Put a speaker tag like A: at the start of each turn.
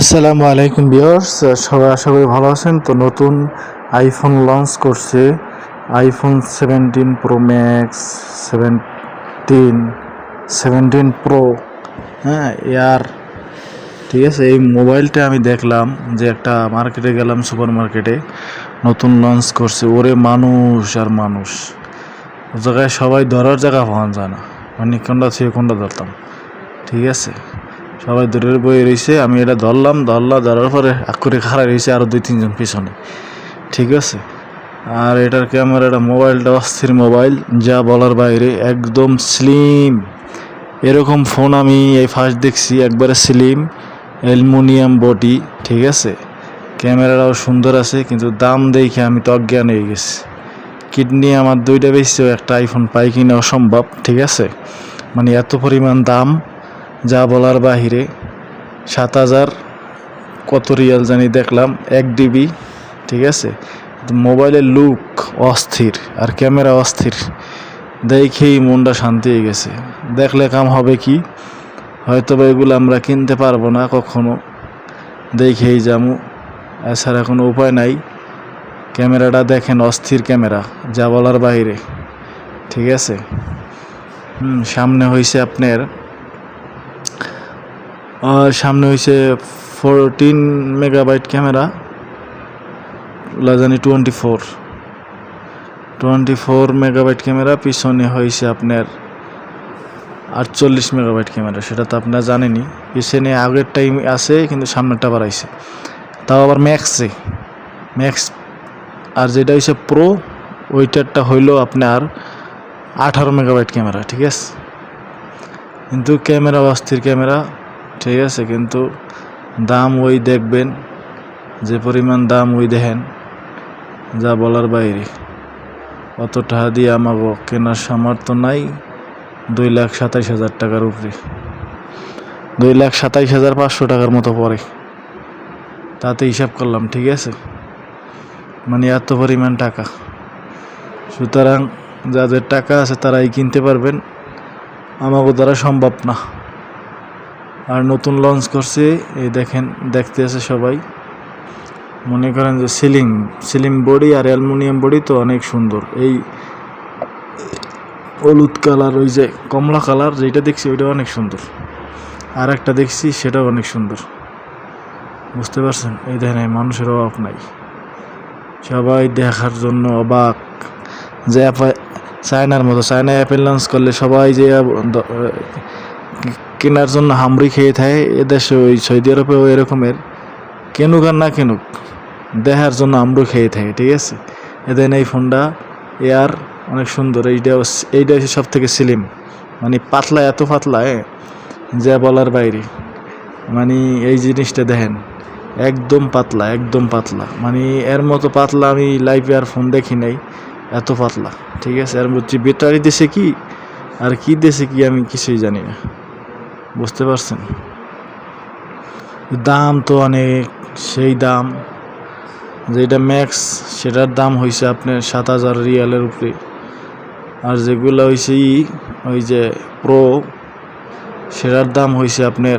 A: আসসালামু আলাইকুম বিয়ার্স সবাই আশা করি ভালো আছেন। তো নতুন আইফোন লঞ্চ করছে iPhone seventeen Pro Max seventeen seventeen Pro হ্যাঁ এয়ার ঠিক আছে, এই মোবাইলটা আমি দেখলাম যে একটা মার্কেটে গেলাম, সুপার মার্কেটে নতুন লঞ্চ করছে, ওরে মানুষ আর মানুষ। জায়গায় সবাই ধরার জায়গা পাওয়া যায় না। মানে কোনটা থেকে কোনটা ধরতাম। ঠিক আছে? সবাই দূরের বয়ে রয়েছে, আমি এটা ধরলাম, ধরলা, ধরার পরে আকুরে খাড়া রয়েছে আরও দুই, তিনজন পিছনে। ঠিক আছে? আর এটার ক্যামেরাটা মোবাইলটা, অস্থির মোবাইল, যা বলার বাইরে, একদম স্লিম এরকম ফোন আমি এই ফার্স্ট দেখছি, একবারে স্লিম অ্যালুমিনিয়াম বডি ঠিক আছে? ক্যামেরাটাও সুন্দর আছে, কিন্তু দাম দেখে আমি তো অজ্ঞান হয়ে গেছি। কিডনি আমার দুইটা বেশি, একটা আইফোন পাই কিনা অসম্ভব, ঠিক আছে? মানে এত পরিমাণ দাম যা বলার বাহিরে সাত হাজার কত রিয়াল জানি দেখলাম, এক ডিবি, ঠিক আছে? মোবাইলের লুক অস্থির আর ক্যামেরা অস্থির। দেখেই মনটা শান্তি হয়ে গেছে। দেখলে কাম হবে কি? হয়তো বা এগুলো আমরা কিনতে পারব না কখনো। দেখেই যামু। এছাড়া কোনো উপায় নাই। ক্যামেরাটা দেখেন অস্থির ক্যামেরা, যা বলার বাইরে ঠিক আছে? হুম, সামনে হয়েছে আপনার সামনে হয়েছে fourteen megabyte camera লাজানি twenty four twenty four megabyte camera পিছনে হয়েছে আপনার আটচল্লিশ মেগাবাইট ক্যামেরা সেটা তো আপনারা জানেনই। পিছনে আগের টাইম আছে, কিন্তু সামনেরটা বাড়াইছে তাও আবার ম্যাক্সে ম্যাক্স আর যেটা হয়েছে প্রো ওইটারটা হইল আপনার আঠারো মেগাবাইট ক্যামেরা ঠিক আছে? কিন্তু ক্যামেরা অস্থির ক্যামেরা ঠিক আছে, কিন্তু দাম ওই দেখবেন, যে পরিমাণ দাম ওই দেখেন, যা বলার বাইরে। অত টাকা দিয়ে আমাকে কেনার সামর্থ্য নাই, দুই লাখ সাতাইশ হাজার টাকার উপরে। দুই লাখ সাতাইশ হাজার পাঁচশো টাকার মতো পড়ে তাতে হিসাব করলাম, ঠিক আছে? মানে এত পরিমাণ টাকা। সুতরাং যাদের টাকা আছে তারাই কিনতে পারবেন। আমাকে দ্বারা সম্ভব না। আর নতুন লঞ্চ করছে, এই দেখেন, দেখতে আছে সবাই। মনে করেন যে সিলিং সিলিং বডি আর অ্যালুমিনিয়াম বডি তো অনেক সুন্দর। এই হলুদ কালার ওই যে কমলা কালার যেটা দেখছি ওইটা অনেক সুন্দর। আর একটা দেখছি, সেটাও অনেক সুন্দর। বুঝতে পারছেন? এই দেখেন মানুষের অভাব নাই। সবাই দেখার জন্য অবাক। যে চায়নার মতো চায়না অ্যাপেল লঞ্চ করলে সবাই যে কেনার জন্য হামরি খেয়ে থাকে। এদেশে ওই সৌদি আরবে ওই এরকমের কেনুক আর না কেনুক দেখার জন্য আমরু খেয়ে থাকে, ঠিক আছে? এদের এই ফোনটা এয়ার অনেক সুন্দর। এইটা এইটা হচ্ছে সব থেকে স্লিম মানে পাতলা, এত পাতলা যা বলার বাইরে। মানে এই জিনিসটা দেখেন, একদম পাতলা একদম পাতলা। মানে এর মতো পাতলা আমি লাইফে আর ফোন দেখি নাই, এত পাতলা, ঠিক আছে? এর মধ্যে ব্যাটারি দেশে কি, আর কি দেশে কি আমি কিছুই জানি না। বুঝতে পারছেন? দাম তো অনেক, সেই দাম, যেটা ম্যাক্স সেটার দাম হয়েছে আপনার সাত হাজার রিয়ালের উপরে। আর যেগুলো হয়েছে ই, ওই যে প্রো সেটার দাম হয়েছে আপনার